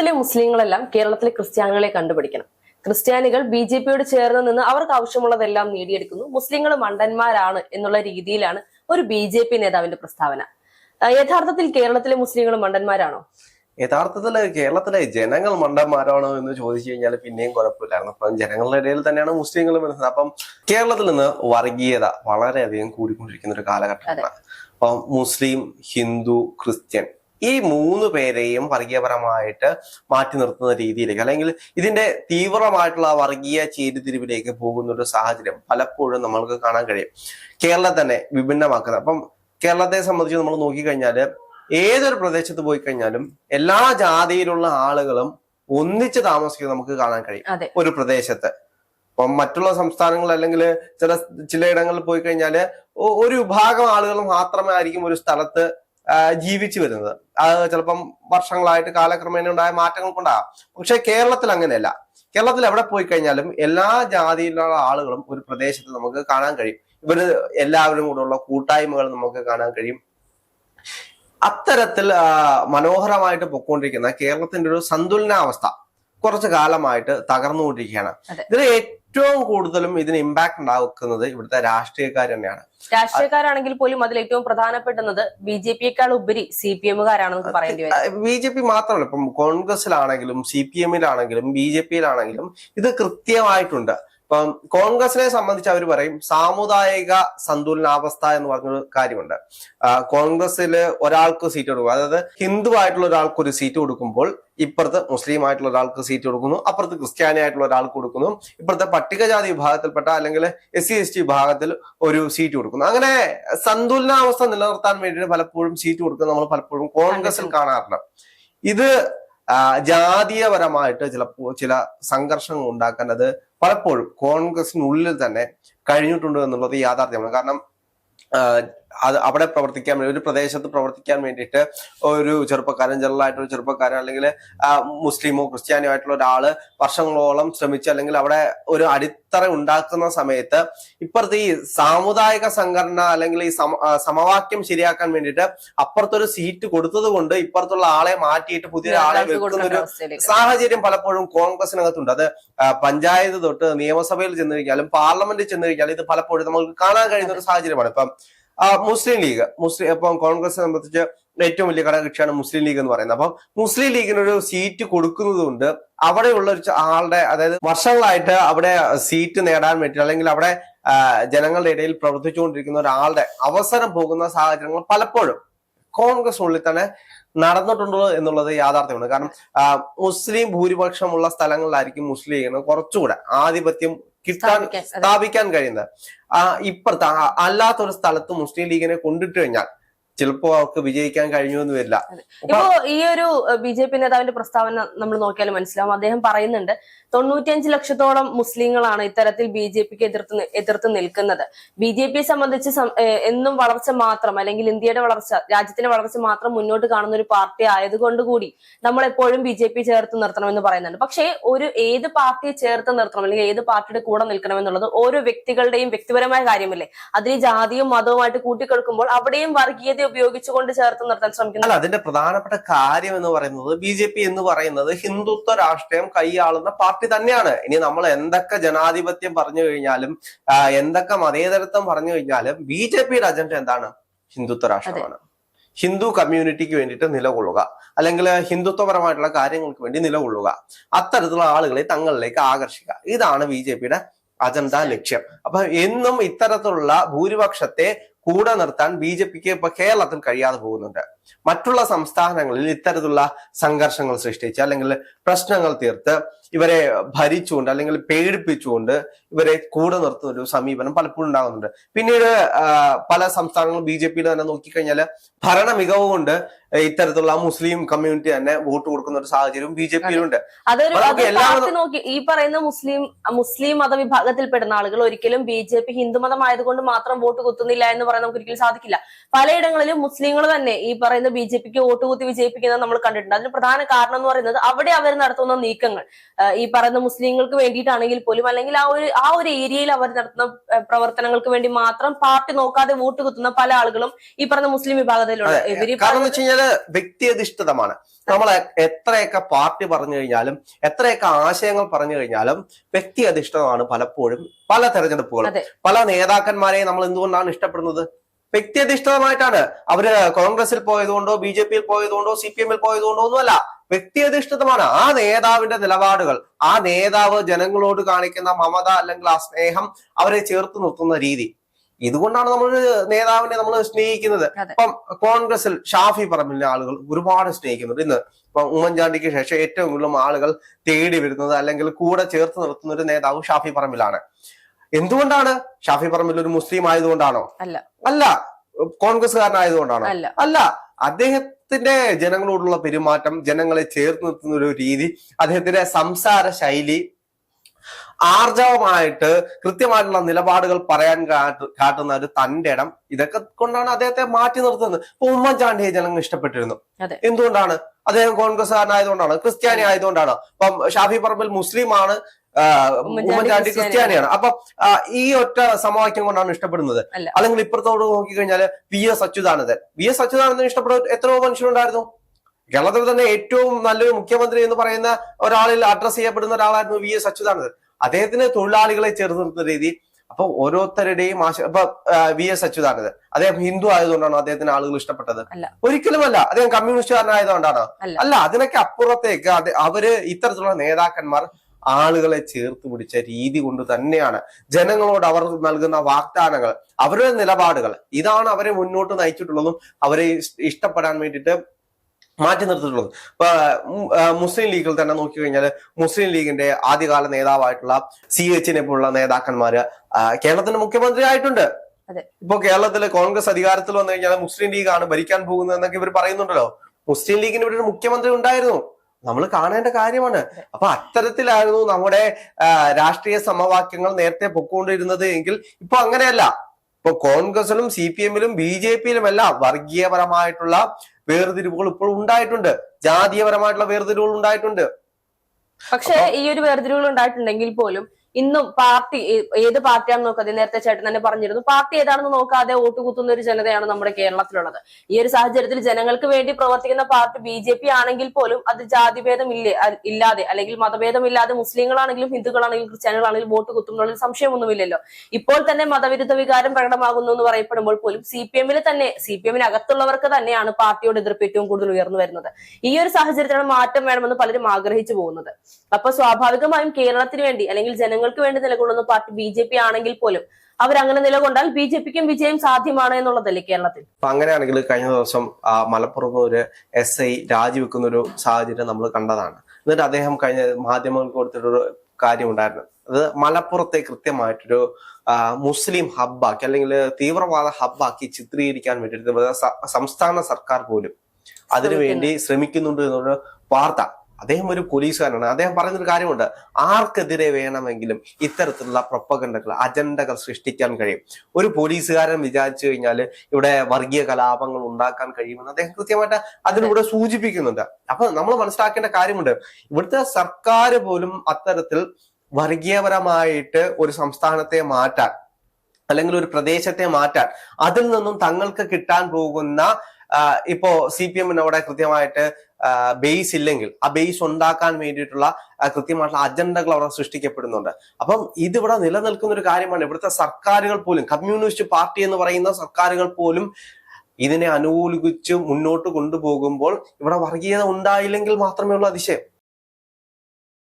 കേരളത്തിലെ മുസ്ലിങ്ങളെല്ലാം കേരളത്തിലെ ക്രിസ്ത്യാനികളെ കണ്ടുപിടിക്കണം. ക്രിസ്ത്യാനികൾ ബി ജെ പിയോട് ചേർന്ന് നിന്ന് അവർക്ക് ആവശ്യമുള്ളതെല്ലാം നേടിയെടുക്കുന്നു. മുസ്ലിങ്ങൾ മണ്ടന്മാരാണ് എന്നുള്ള രീതിയിലാണ് ഒരു ബി ജെ പി നേതാവിന്റെ പ്രസ്താവന. യഥാർത്ഥത്തിൽ കേരളത്തിലെ മുസ്ലിങ്ങൾ മണ്ടന്മാരാണോ? യഥാർത്ഥത്തിൽ കേരളത്തിലെ ജനങ്ങൾ മണ്ടന്മാരാണോ എന്ന് ചോദിച്ചു കഴിഞ്ഞാൽ പിന്നെയും കുഴപ്പമില്ലായിരുന്നു അപ്പം ജനങ്ങളുടെ ഇടയിൽ തന്നെയാണ് മുസ്ലിങ്ങൾ വരുന്നത്. അപ്പം കേരളത്തിൽ നിന്ന് വർഗീയത വളരെയധികം കൂടിക്കൊണ്ടിരിക്കുന്ന ഒരു കാലഘട്ടമാണ്. അപ്പം മുസ്ലിം ഹിന്ദു ക്രിസ്ത്യൻ ഈ മൂന്ന് പേരെയും വർഗീയപരമായിട്ട് മാറ്റി നിർത്തുന്ന രീതിയിലേക്ക് അല്ലെങ്കിൽ ഇതിന്റെ തീവ്രമായിട്ടുള്ള വർഗീയ ചേരിതിരിവിലേക്ക് പോകുന്ന ഒരു സാഹചര്യം പലപ്പോഴും നമ്മൾക്ക് കാണാൻ കഴിയും. കേരളം തന്നെ വിഭിന്നമാക്കുന്നത്. അപ്പം കേരളത്തെ സംബന്ധിച്ച് നമ്മൾ നോക്കിക്കഴിഞ്ഞാൽ ഏതൊരു പ്രദേശത്ത് പോയി കഴിഞ്ഞാലും എല്ലാ ജാതിയിലുള്ള ആളുകളും ഒന്നിച്ച് താമസിക്കുന്നത് നമുക്ക് കാണാൻ കഴിയും ഒരു പ്രദേശത്ത്. അപ്പം മറ്റുള്ള സംസ്ഥാനങ്ങൾ അല്ലെങ്കിൽ ചില ചിലയിടങ്ങളിൽ പോയി കഴിഞ്ഞാൽ ഒരു വിഭാഗം ആളുകൾ മാത്രമേ ആയിരിക്കും ഒരു സ്ഥലത്ത് ജീവിച്ചു വരുന്നത്. അത് ചിലപ്പം വർഷങ്ങളായിട്ട് കാലക്രമേണ ഉണ്ടായ മാറ്റങ്ങൾ കൊണ്ടാകാം പക്ഷെ കേരളത്തിൽ അങ്ങനെയല്ല. കേരളത്തിൽ എവിടെ പോയി കഴിഞ്ഞാലും എല്ലാ ജാതിയിലുള്ള ആളുകളും ഒരു പ്രദേശത്ത് നമുക്ക് കാണാൻ കഴിയും. ഇവർ എല്ലാവരും കൂടെയുള്ള കൂട്ടായ്മകൾ നമുക്ക് കാണാൻ കഴിയും. അത്തരത്തിൽ മനോഹരമായിട്ട് പൊക്കോണ്ടിരിക്കുന്ന കേരളത്തിന്റെ ഒരു സന്തുലനാവസ്ഥ കുറച്ചു കാലമായിട്ട് തകർന്നുകൊണ്ടിരിക്കുകയാണ്. അതെ. ഏറ്റവും കൂടുതലും ഇതിന് ഇമ്പാക്ട് ഉണ്ടാക്കുന്നത് ഇവിടുത്തെ രാഷ്ട്രീയക്കാർ തന്നെയാണ്. രാഷ്ട്രീയക്കാരാണെങ്കിൽ പോലും അതിൽ ഏറ്റവും പ്രധാനപ്പെടുന്നത് ബി ജെ പിയേക്കാൾ ഉപരി സി പി എമ്മുകാരാണെന്ന് പറയേണ്ടി വരും. ബി ജെ പി മാത്രമല്ല ഇപ്പം കോൺഗ്രസിലാണെങ്കിലും സി പി എമ്മിലാണെങ്കിലും ബി ജെ പിയിലാണെങ്കിലും ഇത് കൃത്യമായിട്ടുണ്ട്. ഇപ്പം കോൺഗ്രസിനെ സംബന്ധിച്ച് അവർ പറയും സാമുദായിക സന്തുലനാവസ്ഥ എന്ന് പറഞ്ഞൊരു കാര്യമുണ്ട്. കോൺഗ്രസ്സിൽ ഒരാൾക്ക് സീറ്റ് കൊടുക്കും. അതായത് ഹിന്ദു ആയിട്ടുള്ള ഒരാൾക്ക് ഒരു സീറ്റ് കൊടുക്കുമ്പോൾ ഇപ്പുറത്ത് മുസ്ലിം ആയിട്ടുള്ള ഒരാൾക്ക് സീറ്റ് കൊടുക്കുന്നു അപ്പുറത്ത് ക്രിസ്ത്യാനി ആയിട്ടുള്ള ഒരാൾക്ക് കൊടുക്കുന്നു ഇപ്പുറത്തെ പട്ടികജാതി വിഭാഗത്തിൽപ്പെട്ട അല്ലെങ്കിൽ എസ് സി എസ് ടി വിഭാഗത്തിൽ ഒരു സീറ്റ് കൊടുക്കുന്നു. അങ്ങനെ സന്തുലനാവസ്ഥ നിലനിർത്താൻ വേണ്ടിയിട്ട് പലപ്പോഴും സീറ്റ് കൊടുക്കുന്നത് നമ്മൾ പലപ്പോഴും കോൺഗ്രസിൽ കാണാറുണ്ട്. ഇത് ജാതീയപരമായിട്ട് ചിലപ്പോ ചില സംഘർഷങ്ങൾ ഉണ്ടാക്കാൻ അത് പലപ്പോഴും കോൺഗ്രസിനുള്ളിൽ തന്നെ കഴിഞ്ഞിട്ടുണ്ട് എന്നുള്ളത് യാഥാർത്ഥ്യമാണ്. കാരണം അത് അവിടെ പ്രവർത്തിക്കാൻ വേണ്ടി ഒരു പ്രദേശത്ത് പ്രവർത്തിക്കാൻ വേണ്ടിയിട്ട് ഒരു ചെറുപ്പക്കാരൻ ജനറൽ ആയിട്ടൊരു ചെറുപ്പക്കാരൻ അല്ലെങ്കിൽ മുസ്ലിമോ ക്രിസ്ത്യാനിയോ ആയിട്ടുള്ള ഒരാൾ വർഷങ്ങളോളം ശ്രമിച്ച് അല്ലെങ്കിൽ അവിടെ ഒരു അടിത്തറ ഉണ്ടാക്കുന്ന സമയത്ത് ഇപ്പുറത്ത് ഈ സാമുദായിക സംഘടന അല്ലെങ്കിൽ ഈ സമവാക്യം ശരിയാക്കാൻ വേണ്ടിയിട്ട് അപ്പുറത്തൊരു സീറ്റ് കൊടുത്തത് കൊണ്ട് ഇപ്പുറത്തുള്ള ആളെ മാറ്റിയിട്ട് പുതിയ ആളെ വെക്കുന്ന ഒരു സാഹചര്യം പലപ്പോഴും കോൺഗ്രസിനകത്തുണ്ട്. അത് പഞ്ചായത്ത് തൊട്ട് നിയമസഭയിൽ ചെന്ന് കഴിഞ്ഞാലും പാർലമെന്റിൽ ചെന്ന് കഴിഞ്ഞാലും ഇത് പലപ്പോഴും നമുക്ക് കാണാൻ കഴിയുന്ന ഒരു സാഹചര്യമാണ്. ഇപ്പം മുസ്ലിം ലീഗ് മുസ്ലിം ഇപ്പം കോൺഗ്രസ് സംബന്ധിച്ച് ഏറ്റവും വലിയ ഘടകകക്ഷിയാണ് മുസ്ലിം ലീഗ് എന്ന് പറയുന്നത്. അപ്പം മുസ്ലിം ലീഗിന് ഒരു സീറ്റ് കൊടുക്കുന്നത് കൊണ്ട് അവിടെയുള്ള ഒരു ആളുടെ അതായത് വർഷങ്ങളായിട്ട് അവിടെ സീറ്റ് നേടാൻ വേണ്ടി അല്ലെങ്കിൽ അവിടെ ജനങ്ങളുടെ ഇടയിൽ പ്രവർത്തിച്ചുകൊണ്ടിരിക്കുന്ന ഒരാളുടെ അവസരം പോകുന്ന സാഹചര്യങ്ങൾ പലപ്പോഴും കോൺഗ്രസിനുള്ളിൽ തന്നെ നടന്നിട്ടുണ്ടോ എന്നുള്ളത് യാഥാർത്ഥ്യമാണ്. കാരണം മുസ്ലിം ഭൂരിപക്ഷമുള്ള സ്ഥലങ്ങളിലായിരിക്കും മുസ്ലിം ലീഗിന് കുറച്ചുകൂടെ ആധിപത്യം കിട്ടാൻ സ്ഥാപിക്കാൻ, കഴിയുന്നത്. ആ ഇപ്പുറത്ത് അല്ലാത്തൊരു സ്ഥലത്ത് മുസ്ലിം ലീഗിനെ കൊണ്ടിട്ട് കഴിഞ്ഞാൽ ചിലപ്പോ അവർക്ക് വിജയിക്കാൻ കഴിഞ്ഞു എന്ന് വരില്ല ഇപ്പോ ഈ ഒരു ബി ജെ പി നേതാവിന്റെ പ്രസ്താവന നമ്മൾ നോക്കിയാൽ മനസ്സിലാവും. അദ്ദേഹം പറയുന്നുണ്ട് തൊണ്ണൂറ്റിയഞ്ച് ലക്ഷത്തോളം മുസ്ലിങ്ങളാണ് ഇത്തരത്തിൽ ബി ജെ പിക്ക് എതിർത്ത് എതിർത്ത് നിൽക്കുന്നത്. ബി ജെ പിയെ സംബന്ധിച്ച് എന്നും വളർച്ച മാത്രം അല്ലെങ്കിൽ ഇന്ത്യയുടെ വളർച്ച രാജ്യത്തിന്റെ വളർച്ച മാത്രം മുന്നോട്ട് കാണുന്ന ഒരു പാർട്ടി ആയതുകൊണ്ട് കൂടി നമ്മൾ എപ്പോഴും ബി ജെ പി ചേർത്ത് നിർത്തണമെന്ന് പറയുന്നുണ്ട്. പക്ഷേ ഒരു ഏത് പാർട്ടിയെ ചേർത്ത് നിർത്തണം അല്ലെങ്കിൽ ഏത് പാർട്ടിയുടെ കൂടെ നിൽക്കണം എന്നുള്ളത് ഓരോ വ്യക്തികളുടെയും വ്യക്തിപരമായ കാര്യമല്ലേ? അതിന് ജാതിയും മതവുമായിട്ട് കൂട്ടിക്കെടുക്കുമ്പോൾ അവിടെയും വർഗീയത ഉപയോഗിച്ചുകൊണ്ട് ചേർത്ത് നിർത്താൻ ശ്രമിക്കുന്നു. അല്ല അതിന്റെ പ്രധാനപ്പെട്ട കാര്യം എന്ന് പറയുന്നത് ബി ജെ പി എന്ന് പറയുന്നത് ഹിന്ദുത്വ രാഷ്ട്രീയം കൈയാളുന്ന പാർട്ടി തന്നെയാണ്. ഇനി നമ്മൾ എന്തൊക്കെ ജനാധിപത്യം പറഞ്ഞു കഴിഞ്ഞാലും എന്തൊക്കെ മതേതരത്വം പറഞ്ഞു കഴിഞ്ഞാലും ബി ജെ പിയുടെ അജണ്ട എന്താണ്? ഹിന്ദുത്വ രാഷ്ട്രമാണ്. ഹിന്ദു കമ്മ്യൂണിറ്റിക്ക് വേണ്ടിയിട്ട് നിലകൊള്ളുക. അല്ലെങ്കിൽ ഹിന്ദുത്വപരമായിട്ടുള്ള കാര്യങ്ങൾക്ക് വേണ്ടി നിലകൊള്ളുക. അത്തരത്തിലുള്ള ആളുകളെ തങ്ങളിലേക്ക് ആകർഷിക്കുക. ഇതാണ് ബി ജെ പിയുടെ അജണ്ട ലക്ഷ്യം. അപ്പൊ എന്നും ഇത്തരത്തിലുള്ള ഭൂരിപക്ഷത്തെ കൂടെ നിർത്താൻ ബി ജെ പിക്ക് ഇപ്പൊ കേരളത്തിൽ കഴിയാതെ പോകുന്നുണ്ട്. മറ്റുള്ള സംസ്ഥാനങ്ങളിൽ ഇത്തരത്തിലുള്ള സംഘർഷങ്ങൾ സൃഷ്ടിച്ച് അല്ലെങ്കിൽ പ്രശ്നങ്ങൾ തീർത്ത് ഇവരെ ഭരിച്ചുകൊണ്ട് അല്ലെങ്കിൽ പേടിപ്പിച്ചുകൊണ്ട് ഇവരെ കൂടെ നിർത്തുന്ന ഒരു സമീപനം പലപ്പോഴും ഉണ്ടാകുന്നുണ്ട്. പിന്നീട് പല സംസ്ഥാനങ്ങളും ബി ജെ പിയിൽ തന്നെ നോക്കിക്കഴിഞ്ഞാൽ ഭരണ മികവ് കൊണ്ട് ഇത്തരത്തിലുള്ള മുസ്ലിം കമ്മ്യൂണിറ്റി തന്നെ വോട്ട് കൊടുക്കുന്ന ഒരു സാഹചര്യം ബി ജെ പിയിലുണ്ട്. നോക്കി. ഈ പറയുന്ന മുസ്ലിം മുസ്ലിം മതവിഭാഗത്തിൽപ്പെടുന്ന ആളുകൾ ഒരിക്കലും ബി ജെ പി ഹിന്ദുമതം ആയതുകൊണ്ട് മാത്രം വോട്ട് കുത്തുന്നില്ല എന്ന് പറയാൻ നമുക്ക് ഒരിക്കലും സാധിക്കില്ല. പലയിടങ്ങളിലും മുസ്ലിങ്ങൾ തന്നെ ഈ പറയുന്ന ബി ജെ പിക്ക് വോട്ട് കുത്തി വിജയിപ്പിക്കുന്നത് നമ്മൾ കണ്ടിട്ടുണ്ട്. അതിന് പ്രധാന കാരണം എന്ന് പറയുന്നത് അവിടെ അവർ നടത്തുന്ന നീക്കങ്ങൾ. ഈ പറയുന്ന മുസ്ലിങ്ങൾക്ക് വേണ്ടിയിട്ടാണെങ്കിൽ പോലും അല്ലെങ്കിൽ ആ ഒരു ആ ഒരു ഏരിയയിൽ അവർ നടത്തുന്ന പ്രവർത്തനങ്ങൾക്ക് വേണ്ടി മാത്രം പാർട്ടി നോക്കാതെ വോട്ട് കുത്തുന്ന പല ആളുകളും ഈ പറഞ്ഞ മുസ്ലിം വിഭാഗത്തിലുള്ള ഇവർ കാരണം വെച്ച് കഴിഞ്ഞാൽ വ്യക്തിയധിഷ്ഠിതമാണ്. നമ്മൾ എത്രയൊക്കെ പാർട്ടി പറഞ്ഞു കഴിഞ്ഞാലും എത്രയൊക്കെ ആശയങ്ങൾ പറഞ്ഞു കഴിഞ്ഞാലും വ്യക്തി അധിഷ്ഠിതമാണ് പലപ്പോഴും പല തെരഞ്ഞെടുപ്പുകളും. പല നേതാക്കന്മാരെയും നമ്മൾ എന്തുകൊണ്ടാണ് ഇഷ്ടപ്പെടുന്നത്? വ്യക്തിയധിഷ്ഠിതമായിട്ടാണ്. അവർ കോൺഗ്രസിൽ പോയതുകൊണ്ടോ ബി ജെ പിയിൽ പോയതുകൊണ്ടോ സി പി എമ്മിൽ പോയതുകൊണ്ടോ ഒന്നുമല്ല. വ്യക്തിയധിഷ്ഠിതമാണ് ആ നേതാവിന്റെ നിലപാടുകൾ. ആ നേതാവ് ജനങ്ങളോട് കാണിക്കുന്ന മമത അല്ലെങ്കിൽ ആ സ്നേഹം അവരെ ചേർത്ത് നിർത്തുന്ന രീതി. ഇതുകൊണ്ടാണ് നമ്മൾ നേതാവിനെ നമ്മൾ സ്നേഹിക്കുന്നത്. ഇപ്പം കോൺഗ്രസിൽ ഷാഫി പറമ്പിലിനെ ആളുകൾ ഒരുപാട് സ്നേഹിക്കുന്നുണ്ട്. ഇന്ന് ഇപ്പൊ ഉമ്മൻചാണ്ടിക്ക് ശേഷം ഏറ്റവും കൂടുതലും ആളുകൾ തേടി വരുന്നത് അല്ലെങ്കിൽ കൂടെ ചേർത്ത് നിർത്തുന്ന ഒരു നേതാവ് ഷാഫി പറമ്പിലാണ്. എന്തുകൊണ്ടാണ് ഷാഫി പറമ്പിൽ ഒരു മുസ്ലിം ആയതുകൊണ്ടാണോ? അല്ല. കോൺഗ്രസ് കോൺഗ്രസ്സുകാരനായതുകൊണ്ടാണോ? അല്ല. അദ്ദേഹത്തിന്റെ ജനങ്ങളോടുള്ള പെരുമാറ്റം ജനങ്ങളെ ചേർത്ത് നിർത്തുന്ന ഒരു രീതി അദ്ദേഹത്തിന്റെ സംസാര ശൈലി ആർജവമായിട്ട് കൃത്യമായിട്ടുള്ള നിലപാടുകൾ പറയാൻ കാട്ടു- കാട്ടുന്ന ഒരു തന്റെ ഇടം. ഇതൊക്കെ കൊണ്ടാണ് അദ്ദേഹത്തെ മാറ്റി നിർത്തുന്നത്. ഇപ്പൊ ഉമ്മൻചാണ്ടിയെ ജനങ്ങൾ ഇഷ്ടപ്പെട്ടിരുന്നു. എന്തുകൊണ്ടാണ്? അദ്ദേഹം കോൺഗ്രസ്സുകാരനായതുകൊണ്ടാണ്? ക്രിസ്ത്യാനി ആയതുകൊണ്ടാണ് ഇപ്പം ഷാഫി പറമ്പിൽ മുസ്ലിമാണ്. ആ, ഉമ്മൻചാണ്ടി ക്രിസ്ത്യാനിയാണ്. അപ്പൊ ഈ ഒറ്റ സമവാക്യം കൊണ്ടാണ് ഇഷ്ടപ്പെടുന്നത്. അല്ല. അല്ലെങ്കിൽ ഇപ്പുറത്തോട് നോക്കിക്കഴിഞ്ഞാൽ P S Achuthanandan V S Achuthanandan ഇഷ്ടപ്പെടുന്ന എത്രയോ മനുഷ്യരുണ്ടായിരുന്നു. കേരളത്തിൽ തന്നെ ഏറ്റവും നല്ലൊരു മുഖ്യമന്ത്രി എന്ന് പറയുന്ന ഒരാളിൽ അഡ്രസ് ചെയ്യപ്പെടുന്ന ഒരാളായിരുന്നു വി എസ് അച്യുതാനന്ദൻ അദ്ദേഹത്തിന് തൊഴിലാളികളെ ചേർത്ത് നിർത്തുന്ന രീതി. അപ്പൊ ഓരോരുത്തരുടെയും ആശ ഇപ്പൊ വി എസ് അച്യുതാനന്ദൻ അദ്ദേഹം ഹിന്ദു ആയതുകൊണ്ടാണ് അദ്ദേഹത്തിന് ആളുകൾ ഇഷ്ടപ്പെട്ടത്. ഒരിക്കലുമല്ല. അദ്ദേഹം കമ്മ്യൂണിസ്റ്റുകാരനായതുകൊണ്ടാണ്. അല്ല. അല്ല അതിനൊക്കെ അപ്പുറത്തേക്ക് അവർ ഇത്തരത്തിലുള്ള നേതാക്കന്മാർ ആളുകളെ ചേർത്ത് പിടിച്ച രീതി കൊണ്ട് തന്നെയാണ് ജനങ്ങളോട് അവർ നൽകുന്ന വാഗ്ദാനങ്ങൾ അവരുടെ നിലപാടുകൾ. ഇതാണ് അവരെ മുന്നോട്ട് നയിച്ചിട്ടുള്ളതും അവരെ ഇഷ്ടപ്പെടാൻ വേണ്ടിയിട്ട് മാറ്റി നിർത്തിയിട്ടുള്ളത്. ഇപ്പൊ മുസ്ലിം ലീഗിൽ തന്നെ നോക്കി കഴിഞ്ഞാൽ മുസ്ലിം ലീഗിന്റെ ആദ്യകാല നേതാവായിട്ടുള്ള സി എച്ചിനെ പോലുള്ള നേതാക്കന്മാര് കേരളത്തിന്റെ മുഖ്യമന്ത്രി ആയിട്ടുണ്ട്. ഇപ്പൊ കേരളത്തിലെ കോൺഗ്രസ് അധികാരത്തിൽ വന്നു കഴിഞ്ഞാൽ മുസ്ലിം ലീഗാണ് ഭരിക്കാൻ പോകുന്നത് എന്നൊക്കെ ഇവർ പറയുന്നുണ്ടല്ലോ. മുസ്ലിം ലീഗിന് ഇവിടെ ഒരു മുഖ്യമന്ത്രി ഉണ്ടായിരുന്നു. നമ്മൾ കാണേണ്ട കാര്യമാണ്. അപ്പൊ അത്തരത്തിലായിരുന്നു നമ്മുടെ രാഷ്ട്രീയ സമവാക്യങ്ങൾ നേരത്തെ പൊക്കൊണ്ടിരുന്നത് എങ്കിൽ ഇപ്പൊ അങ്ങനെയല്ല. ഇപ്പൊ കോൺഗ്രസിലും സി പി എമ്മിലും ബി ജെ പിയിലും എല്ലാം വർഗീയപരമായിട്ടുള്ള വേർതിരിവുകൾ ഇപ്പോൾ ഉണ്ടായിട്ടുണ്ട്. ജാതീയപരമായിട്ടുള്ള വേർതിരിവുകൾ ഉണ്ടായിട്ടുണ്ട്. പക്ഷേ ഈ ഒരു വേർതിരിവുകൾ ഉണ്ടായിട്ടുണ്ടെങ്കിൽ പോലും ഇന്നും പാർട്ടി ഏത് പാർട്ടിയാണെന്ന് നോക്കാതെ നേരത്തെ ചേട്ടൻ തന്നെ പറഞ്ഞിരുന്നു. പാർട്ടി ഏതാണെന്ന് നോക്കാതെ വോട്ട് കുത്തുന്ന ഒരു ജനതയാണ് നമ്മുടെ കേരളത്തിലുള്ളത്. ഈ ഒരു സാഹചര്യത്തിൽ ജനങ്ങൾക്ക് വേണ്ടി പ്രവർത്തിക്കുന്ന പാർട്ടി ബി ജെ പി ആണെങ്കിൽ പോലും അത് ജാതിഭേദമില്ലേ ഇല്ലാതെ അല്ലെങ്കിൽ മതഭേദമില്ലാതെ മുസ്ലിങ്ങളാണെങ്കിലും ഹിന്ദുക്കളാണെങ്കിലും ക്രിസ്ത്യാനികളാണെങ്കിലും വോട്ട് കുത്തുന്നതിൽ സംശയമൊന്നുമില്ലല്ലോ. ഇപ്പോൾ തന്നെ മതവിരുദ്ധ വികാരം പ്രകടമാകുന്നു എന്ന് പറയപ്പെടുമ്പോൾ പോലും സി പി എമ്മിൽ തന്നെ സി പി എമ്മിന് അകത്തുള്ളവർക്ക് തന്നെയാണ് പാർട്ടിയോട് എതിർപ്പ് ഏറ്റവും കൂടുതൽ ഉയർന്നു വരുന്നത്. ഈ ഒരു സാഹചര്യത്തിലാണ് മാറ്റം വേണമെന്ന് പലരും ആഗ്രഹിച്ചു പോകുന്നത്. അപ്പൊ സ്വാഭാവികമായും കേരളത്തിന് വേണ്ടി അല്ലെങ്കിൽ ജനങ്ങൾക്ക് വേണ്ടി നിലകൊള്ളുന്ന പാർട്ടി ബി ജെ പി ആണെങ്കിൽ പോലും അവരങ്ങനെ നിലകൊണ്ടാൽ ബി ജെ പിക്കും വിജയം സാധ്യമാണ് എന്നുള്ളതല്ലേ കേരളത്തിൽ? അപ്പൊ അങ്ങനെയാണെങ്കിൽ കഴിഞ്ഞ ദിവസം ആ, മലപ്പുറത്ത് ഒരു എസ് ഐ രാജിവെക്കുന്ന ഒരു സാഹചര്യം നമ്മൾ കണ്ടതാണ്. എന്നിട്ട് അദ്ദേഹം കഴിഞ്ഞ മാധ്യമങ്ങൾക്ക് കൊടുത്തിട്ടൊരു കാര്യം ഉണ്ടായിരുന്നു അത് മലപ്പുറത്തെ കൃത്യമായിട്ടൊരു മുസ്ലിം ഹബ്ബാക്കി അല്ലെങ്കിൽ തീവ്രവാദ ഹബ്ബാക്കി ചിത്രീകരിക്കാൻ വേണ്ടിയിട്ട് സംസ്ഥാന സർക്കാർ പോലും അതിനുവേണ്ടി ശ്രമിക്കുന്നുണ്ട് എന്നൊരു വാർത്ത. അദ്ദേഹം ഒരു പോലീസുകാരനാണ്. അദ്ദേഹം പറയുന്നൊരു കാര്യമുണ്ട്. ആർക്കെതിരെ വേണമെങ്കിലും ഇത്തരത്തിലുള്ള പ്രൊപ്പകണ്ടകൾ അജണ്ടകൾ സൃഷ്ടിക്കാൻ കഴിയും. ഒരു പോലീസുകാരൻ വിചാരിച്ചു കഴിഞ്ഞാൽ ഇവിടെ വർഗീയ കലാപങ്ങൾ ഉണ്ടാക്കാൻ കഴിയുമെന്ന് അദ്ദേഹം കൃത്യമായിട്ട് അതിലൂടെ സൂചിപ്പിക്കുന്നുണ്ട്. അപ്പൊ നമ്മൾ മനസ്സിലാക്കേണ്ട കാര്യമുണ്ട്. ഇവിടുത്തെ സർക്കാർ പോലും അത്തരത്തിൽ വർഗീയപരമായിട്ട് ഒരു സംസ്ഥാനത്തെ മാറ്റാൻ അല്ലെങ്കിൽ ഒരു പ്രദേശത്തെ മാറ്റാൻ അതിൽ നിന്നും തങ്ങൾക്ക് കിട്ടാൻ പോകുന്ന ഇപ്പോ സി പി എമ്മിന് അവിടെ കൃത്യമായിട്ട് ബേസ് ഇല്ലെങ്കിൽ ആ ബേസ് ഉണ്ടാക്കാൻ വേണ്ടിയിട്ടുള്ള കൃത്യമായിട്ടുള്ള അജണ്ടകൾ അവിടെ സൃഷ്ടിക്കപ്പെടുന്നുണ്ട്. അപ്പം ഇതിവിടെ നിലനിൽക്കുന്ന ഒരു കാര്യമാണ് ഇവിടുത്തെ സർക്കാരുകൾ പോലും കമ്മ്യൂണിസ്റ്റ് പാർട്ടി എന്ന് പറയുന്ന സർക്കാരുകൾ പോലും ഇതിനെ അനുകൂലിച്ച് മുന്നോട്ട് കൊണ്ടുപോകുമ്പോൾ ഇവിടെ വർഗീയത ഉണ്ടായില്ലെങ്കിൽ മാത്രമേ ഉള്ളൂ അതിശയം.